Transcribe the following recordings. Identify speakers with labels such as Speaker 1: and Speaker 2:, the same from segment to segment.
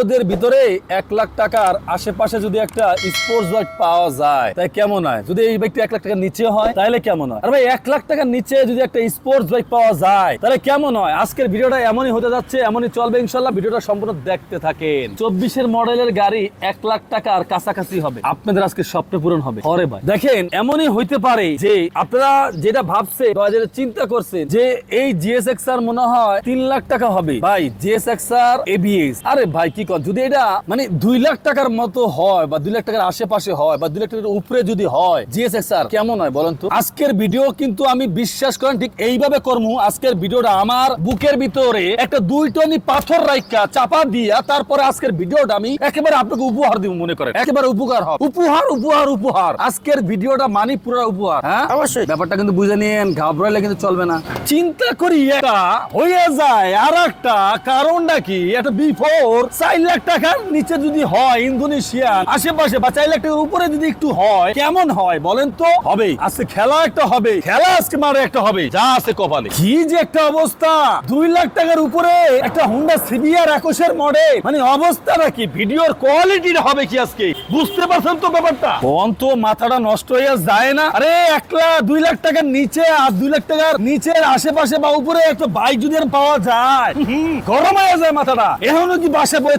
Speaker 1: রোদের ভিতরে এক লাখ টাকার আশেপাশে যদি একটা স্পোর্টস বাইক পাওয়া যায়, তাই কেমন হয়? যদি এই বাইকটা এক লাখ টাকার নিচে হয় তাহলে কেমন হয়? আর ভাই, এক লাখ টাকার নিচে যদি একটা স্পোর্টস বাইক পাওয়া যায় তাহলে কেমন হয়? আজকের ভিডিওটা এমনই হতে যাচ্ছে, এমনই চলবে ইনশাল্লাহ। ভিডিওটা সম্পূর্ণ দেখতে থাকেন। চব্বিশের মডেলের গাড়ি এক লাখ টাকার কাছাকাছি হবে। আপনাদের আজকে স্বপ্ন পূরণ হবে। হরে ভাই। দেখেন, এমনই হইতে পারে যে আপনারা যেটা ভাবছে চিন্তা করছেন যে এই জিএসএক্স আর মনে হয় তিন লাখ টাকা হবে। ভাই জিএসএক্স আর এবিএস আরে ভাই, কি কর যদি এটা মানে দুই লাখ টাকার মতো হয় বা দুই লাখ টাকার আশেপাশে হয় বা দুই লাখ টাকার উপরে যদি হয় জিএসএক্স আর কেমন হয় বলেন তো? আজকের ভিডিও কিন্তু আমি বিশ্বাস করেন ঠিক এইভাবে করমু। আজকের ভিডিওটা আমার বুকের ভিতরে একটা দুই টনি পাথর রাইকা চাপা দিয়া তারপরে আজকের ভিডিওটা আমি একেবারে আপনাকে উপহার দিব মনে করেন। একেবারে উপকার হবে। উপহার উপহার উপহার। আজকের ভিডিওটা মানি পুরো উপহার হ্যাঁ?
Speaker 2: অবশ্যই।
Speaker 1: ব্যাপারটা কিন্তু বুঝে নিন ঘাবড়াইলে কিন্তু চলবে না। চিন্তা করি এটা হয়ে যায় আর একটা কারণটা কি? একটা বিফোর চার লাখ টাকার নিচে যদি হয় ইন্দোনেশিয়ান আশেপাশে বা চার লাখ টাকার উপরে যদি একটু হয়, কেমন হয় বলেন তো? হবে। আজকে খেলা একটা হবে। খেলা আজকে মারে একটা হবে। যা আছে কপালে। কি যে একটা অবস্থা। দুই লাখ টাকার উপরে একটা হুন্ডা সিবিআর একুশের মডেল মানে অবস্থাটা কি? ভিডিওর কোয়ালিটিটা হবে কি আজকে? বুঝতে পারছেন তো ব্যাপারটা? কোন তো মাথাটা নষ্ট হয়ে যায় না। আরে, এক লাখ, দুই লাখ টাকার নিচে আর দুই লাখ টাকার নিচের আশেপাশে বা উপরে একটা বাইক যদি পাওয়া যায় গরম হয়ে যায় মাথাটা। এখনও কি বাসে বয়ে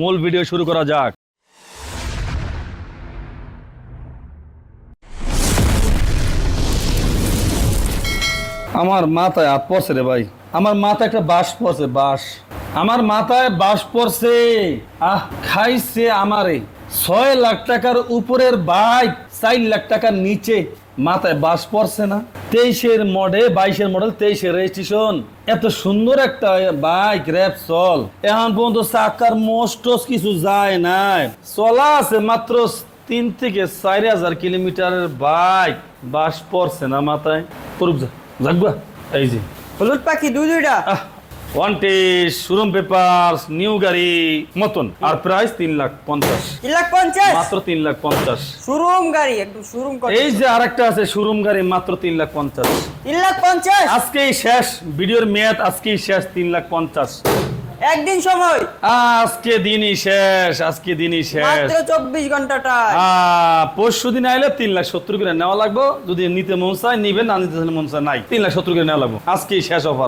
Speaker 1: মূল ভিডিও শুরু করা যাক। আমার মাথায় হাত পড়ছে রে ভাই। আমার মাথায় একটা বাস পড়ছে বাস আমার মাথায় বাস পড়ছে। আহ, খাইছে আমারে। ছয় লাখ টাকার উপরের বাইক চার লাখ টাকার নিচে। মাথায় বাস পড়ছে না। তেইশের মডেল বাইশের মডেল তেইশের রেজিস্ট্রেশন এত সুন্দর একটা বাইক র্যাপ চল। এখন পর্যন্ত চাকার মোস্ট কিছু যায় নাই। চলা আছে মাত্র তিন থেকে চার হাজার কিলোমিটারের বাইক বাস পড়ছে না মাথায়। পড়ুক যা এই যে।
Speaker 2: হলুদ পাখি দুই দুইটা?
Speaker 1: ওয়ান পেপার নিউ গাড়ি মতন আর প্রাইস তিন লাখ পঞ্চাশ
Speaker 2: তিন লাখ পঞ্চাশ
Speaker 1: মাত্র তিন লাখ পঞ্চাশ
Speaker 2: শোরুম গাড়ি একদম শোরুম
Speaker 1: এই যে আরেকটা আছে শোরুম গাড়ি মাত্র তিন লাখ পঞ্চাশ
Speaker 2: তিন লাখ পঞ্চাশ
Speaker 1: আজকেই শেষ ভিডিওর মেয়াদ আজকেই শেষ তিন লাখ পঞ্চাশ
Speaker 2: একদিন সময়।
Speaker 1: আজকে দিনই শেষ আজকে দিনই শেষ।
Speaker 2: মাত্র চব্বিশ ঘণ্টা টাইম
Speaker 1: পরশু দিন আইলে তিন লাখ সত্তর করে নেওয়া লাগবে। যদি নিতে মন চায় নিবেন না নিতে মন চায় নাই। তিন লাখ সত্তর করে নেওয়া লাগবে। আজকেই শেষ অফার